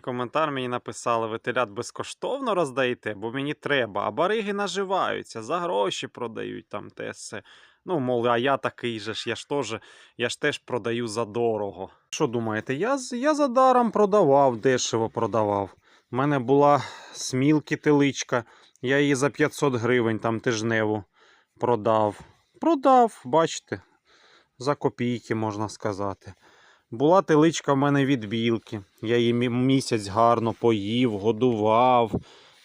Коментар мені написали: ви телят безкоштовно роздаєте, бо мені треба. А бариги наживаються, за гроші продають там те все. Ну, мов, а я такий же ж, я ж теж, я ж теж продаю за дорого. Що думаєте, я, я за даром продавав, дешево продавав. У мене була смілки теличка, я її за 500 гривень там тижневу продав. Продав, бачите, за копійки, можна сказати. Була теличка в мене від білки. Я її місяць гарно поїв, годував.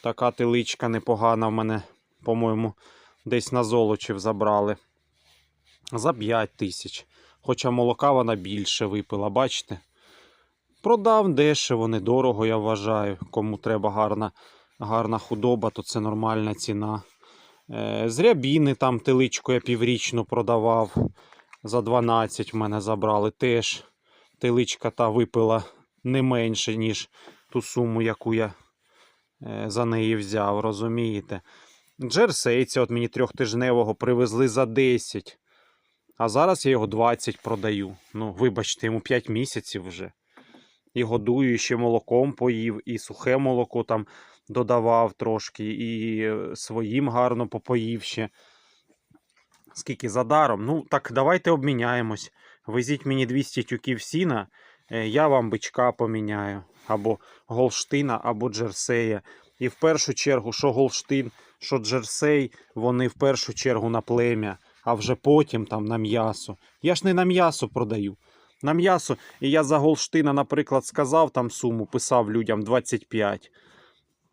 Така теличка непогана в мене, по-моєму, десь на золочів забрали. За 5 тисяч. Хоча молока вона більше випила, бачите? Продав дешево, недорого, я вважаю. Кому треба гарна, гарна худоба, то це нормальна ціна. Е, з рябіни там теличку я піврічну продавав. За 12 в мене забрали теж теличка та випила не менше, ніж ту суму, яку я е, за неї взяв, розумієте? Джерсейця от мені трьохтижневого привезли за 10, а зараз я його 20 продаю. Ну, вибачте, йому 5 місяців вже. І годую, і ще молоком поїв, і сухе молоко там додавав трошки, і е, своїм гарно попоїв ще. Скільки за даром? Ну, так давайте обміняємось. Везіть мені 200 тюків сіна, е, я вам бичка поміняю. Або Голштина, або Джерсея. І в першу чергу, що Голштин, що Джерсей, вони в першу чергу на плем'я, а вже потім там на м'ясо. Я ж не на м'ясо продаю. На м'ясо. І я за Голштина, наприклад, сказав там суму, писав людям 25.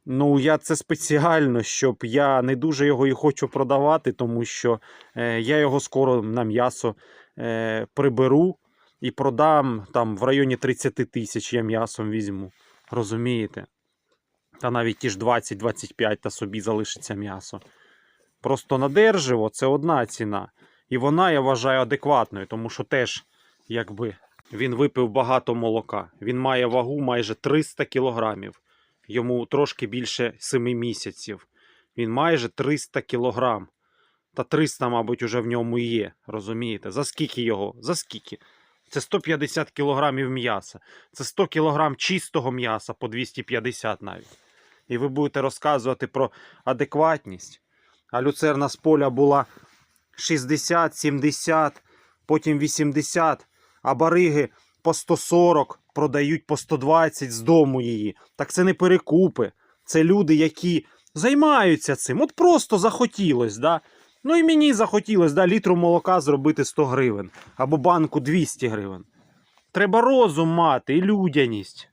Ну, я це спеціально, щоб я не дуже його і хочу продавати, тому що е, я його скоро на м'ясо е, приберу і продам там в районі 30 тисяч я м'ясом візьму. Розумієте? Та навіть ті ж 20-25 та собі залишиться м'ясо. Просто на держиво це одна ціна. І вона, я вважаю, адекватною, тому що теж, якби він випив багато молока. Він має вагу майже 300 кілограмів. Йому трошки більше 7 місяців. Він майже 300 кілограм. Та 300, мабуть, уже в ньому є. Розумієте? За скільки його? За скільки? Це 150 кілограмів м'яса. Це 100 кілограм чистого м'яса по 250 навіть. І ви будете розказувати про адекватність. А люцерна з поля була 60, 70, потім 80, а бариги по 140 продають по 120 з дому її. Так це не перекупи. Це люди, які займаються цим. От просто захотілось, да? Ну і мені захотілось да, літру молока зробити 100 гривень або банку 200 гривень. Треба розум мати і людяність.